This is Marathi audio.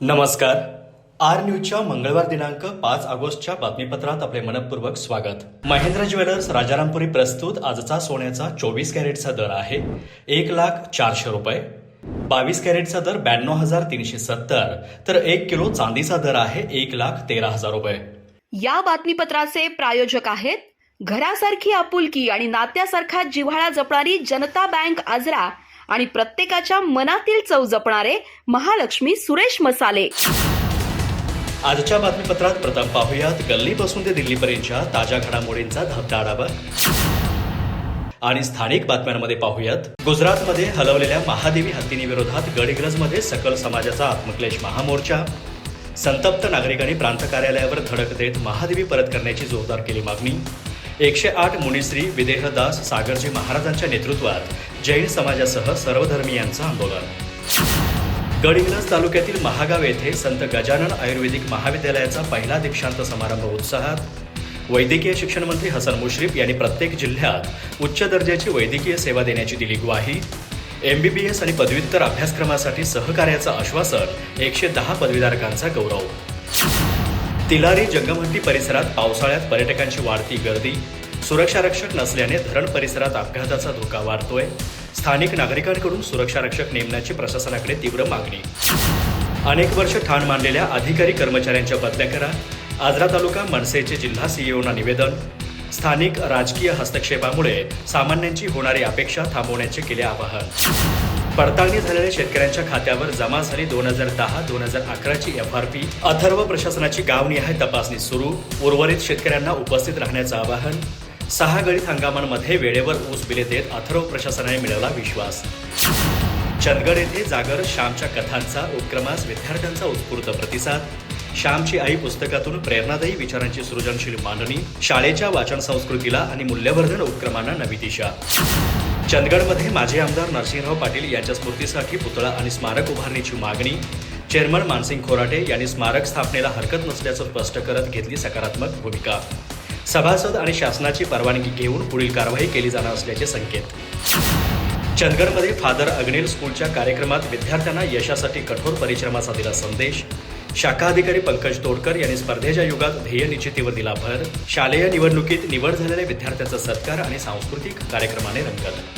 नमस्कार. आर न्यूजच्या मंगळवार दिनांक पाच ऑगस्टच्या बातमीपत्रात आपले मनपूर्वक स्वागत. महेंद्र ज्वेलर्स राजारामपुरी प्रस्तुत आजचा सोन्याचा चोवीस कॅरेटचा दर आहे एक लाख चारशे रुपये. बावीस कॅरेटचा दर ब्याण्णव हजार तीनशे सत्तर. तर एक किलो चांदीचा दर आहे एक लाख तेरा हजार रुपये. या बातमीपत्राचे प्रायोजक आहेत घरासारखी आपुलकी आणि नात्यासारखा जिव्हाळा जपणारी जनता बँक आजरा आणि प्रत्येकाच्या मनातील चव जपणारे महालक्ष्मी सुरेश मसाले. आजच्या बातमीपत्रात प्रथम पाहूयात. गल्ली बसून ते दिल्लीपर्यंतच्या ताज्या घडामोडींचा धबधा आढावा आणि स्थानिक बातम्यांमध्ये पाहूयात. गुजरातमध्ये हलवलेल्या महादेवी हत्तींविरोधात गडीग्रजमध्ये सकल समाजाचा आत्मक्लेश महामोर्चा. संतप्त नागरिकांनी प्रांत कार्यालयावर धडक देत महादेवी परत करण्याची जोरदार केली मागणी. एकशे आठ मुनिश्री विदेहदास सागरजी महाराजांच्या नेतृत्वात जैन समाजासह सर्वधर्मीयांचं आंदोलन. गडहिंग्लज तालुक्यातील महागाव येथे संत गजानन आयुर्वेदिक महाविद्यालयाचा पहिला दीक्षांत समारंभ उत्साहात वैद्यकीय शिक्षण मंत्री हसन मुश्रीफ यांनी प्रत्येक जिल्ह्यात उच्च दर्जाची वैद्यकीय सेवा देण्याची दिली ग्वाही. एमबीबीएस आणि पदव्युत्तर अभ्यासक्रमासाठी सहकार्याचं आश्वासन एकशे दहा पदवीधारकांचा गौरव. तिलारी जंगमहट्टी परिसरात पावसाळ्यात पर्यटकांची वाढती गर्दी सुरक्षा रक्षक नसल्याने धरण परिसरात अपघाताचा धोका वाढतोय. स्थानिक नागरिकांकडून सुरक्षा रक्षक नेमण्याची प्रशासनाकडे तीव्र मागणी. अनेक वर्ष ठाण मानलेल्या अधिकारी कर्मचाऱ्यांच्या बदल्या करा. आजरा तालुका मनसेचे जिल्हा सीईओना निवेदन. स्थानिक राजकीय हस्तक्षेपामुळे सामान्यांची होणारी अपेक्षा थांबवण्याचे केले आवाहन. पडताळणी झालेल्या शेतकऱ्यांच्या खात्यावर जमा झाली दोन हजार दहा दोन हजार अकराची एफ आर पी अथर्व प्रशासनाची गावनिहाय तपासणी सुरू. उर्वरित शेतकऱ्यांना उपस्थित राहण्याचं आवाहन. सहा गळीत हंगामांमध्ये वेळेवर ऊस बिले देत अथर्व प्रशासनाने मिळवला विश्वास. चंदगड येथे जागर श्यामच्या कथांचा उपक्रमास विद्यार्थ्यांचा उत्स्फूर्त प्रतिसाद. श्यामची आई पुस्तकातून प्रेरणादायी विचारांची सृजनशील मांडणी. शाळेच्या वाचन संस्कृतीला आणि मूल्यवर्धन उपक्रमांना नवी दिशा. चंदगडमध्ये माजी आमदार नरसिंहराव पाटील यांच्या स्मृतीसाठी पुतळा आणि स्मारक उभारणीची मागणी. चेअरमन मानसिंग खोराटे यांनी स्मारक स्थापनेला हरकत नसल्याचं स्पष्ट करत घेतली सकारात्मक भूमिका. सभासद आणि शासनाची परवानगी घेऊन पुढील कारवाई केली जाणार असल्याचे संकेत. चंदगडमध्ये फादर अग्नेल स्कूलच्या कार्यक्रमात विद्यार्थ्यांना यशासाठी कठोर परिश्रमाचा दिला संदेश. शाखा अधिकारी पंकज तोडकर यांनी स्पर्धेच्या युगात ध्येय निश्चितीवर दिला भर. शालेय निवडणुकीत निवड झालेल्या विद्यार्थ्यांचा सत्कार आणि सांस्कृतिक कार्यक्रमाने रंगत.